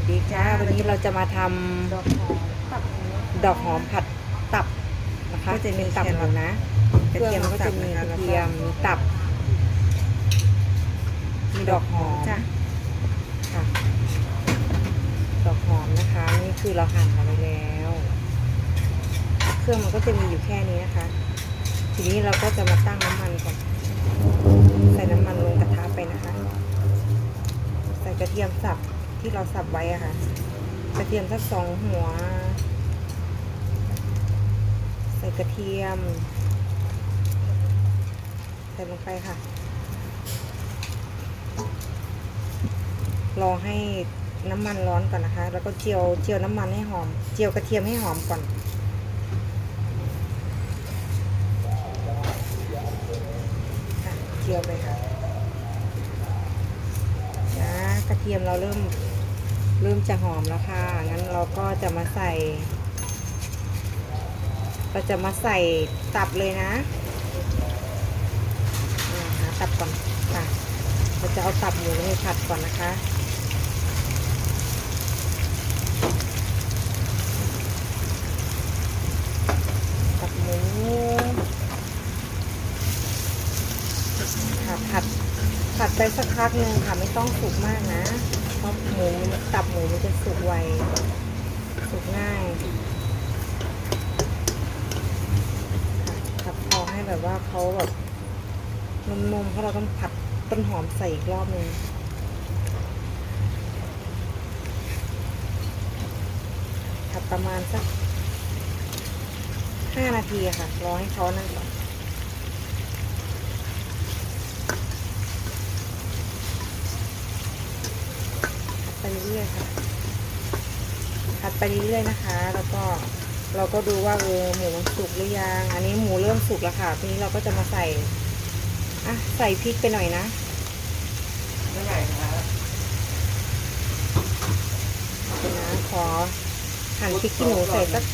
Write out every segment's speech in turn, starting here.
วัสดีค่ะ วันนี้เราจะมาทำดอกหอมตับหมูดอกหอมผัดตับนะคะก็จะมีเป็นตับแคหรอมูทนะกระเครื่เทีอยงมก็จะมีสักบระนะคะเทียมมีตับ มีดอกหอมจ้ะค่ะดอกหอมนะคะ นี่คือเราหั่นเอาไว้แล้ว เครื่องมันก็จะมีอยู่แค่นี้นะคะ ทีนี้เราก็จะมาตั้งน้ำมันก่อน ใส่น้ำมันลงกระทะไปนะคะ ใส่กระเทียมสับ ที่เราสับไว้อะค่ะ กระเทียมสักสองหัว ใส่กระเทียม ใส่ลงไปค่ะ รอให้น้ำมันร้อนก่อนนะคะ แล้วก็เจียวเจียวน้ำมันให้หอม เจียวกระเทียมให้หอมก่อนเจียวไปค่ะนะกระเทียมเราเริ่ม เริ่มจะหอมแล้วค่ะ งั้นเราก็จะมาใส่เราจะมาใส่ตับเลยนะอ่าหาตับก่อนค่ะ เราจะเอาตับหมูไปผัดก่อนนะคะตับหมูค่ะผัดผัดไปสักพักหนึ่งค่ะ ไม่ต้องสุกมากนะ เพราะหมูตับหมูมันจะสุกไว สุกง่ายค่ะผัดพอให้แบบว่าเขาแบบนุ่มๆเพราะเราต้องผัดต้นหอมใส่อีกรอบนึงผัดประมาณสักห้านาทีค่ะ รอให้เขานั่นก่อน ผัดไป เรื่อยๆค่ะผัดไปเรื่อยๆนะคะ แล้วก็เราก็ดูว่าเออหมูมันสุกหรือยัง อันนี้หมูเริ่มสุกแล้วค่ะ ทีนี้เราก็จะมาใส่อะใส่พริกไปหน่อยนะไม่ไหนครับเดี๋ยวนะขอหั่นพริกขี้หนูใส่สัก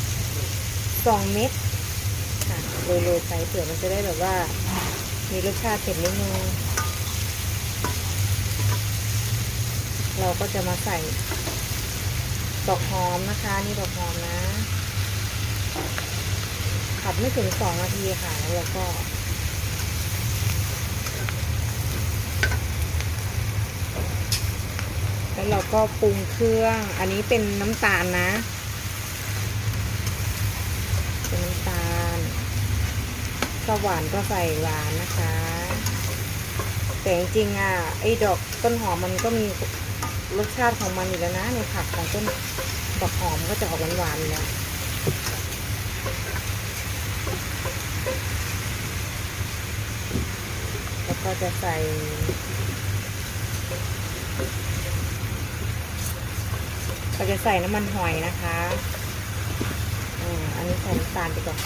สองเม็ดค่ะโรยๆใส่เผื่อมันจะได้แบบว่า มีรสชาติเผ็ดนิดนึง เราก็จะมาใส่ดอกหอมนะคะ นี่ดอกหอมนะผัดไม่ถึงสองนาทีค่ะแล้วเราก็ แล้วเราก็ปรุงเครื่อง อันนี้เป็นน้ำตาลนะ เป็นน้ำตาลถ้าหวานก็ใส่หวานนะคะ แต่จริงๆอะไอ้ดอกต้นหอมมันก็มี รสชาติของมันอยู่แล้วนะในผักของต้นดอกหอมก็จะออกหวานๆอยู่แล้วแล้วก็จะใส่เราจะใส่น้ำมันหอยนะคะอ่าอันนี้ใส่น้ำตาลไปก่อน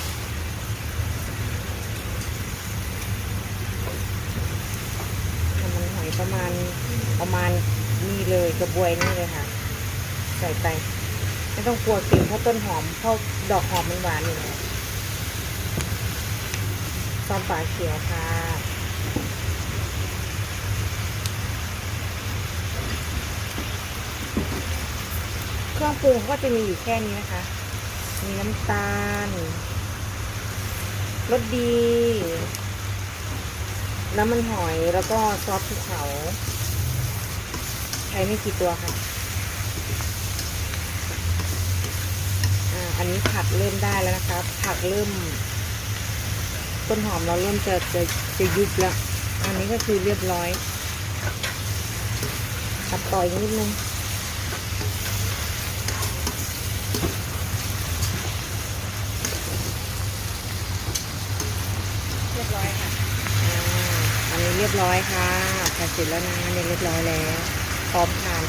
น้ำมันหอยประมาณประมาณ นี่เลยกระบวยนี่เลยค่ะ ใส่ไป ไม่ต้องกลัวกลิ่นเพราะต้นหอมเพราะดอกหอมมันหวานอยู่แล้วซอสฝาเขียวค่ะเครื่องปรุงก็จะมีอยู่แค่นี้นะคะ มีน้ำตาลรสดี น้ำมันหอยแล้วก็ซอสภูเขา ใช้ไม่กี่ตัวค่ะอ่าอันนี้ผัดเริ่มได้แล้วนะคะผักเริ่ม ต้นหอมเราเริ่มจะจะจะยุบแล้ว อันนี้ก็คือเรียบร้อยผัดต่ออีกนิดนึงเรียบร้อยค่ะอ่าอันนี้เรียบร้อยค่ะผัดเสร็จแล้วนะอันนี้เรียบร้อยแล้ว พร้อมทาน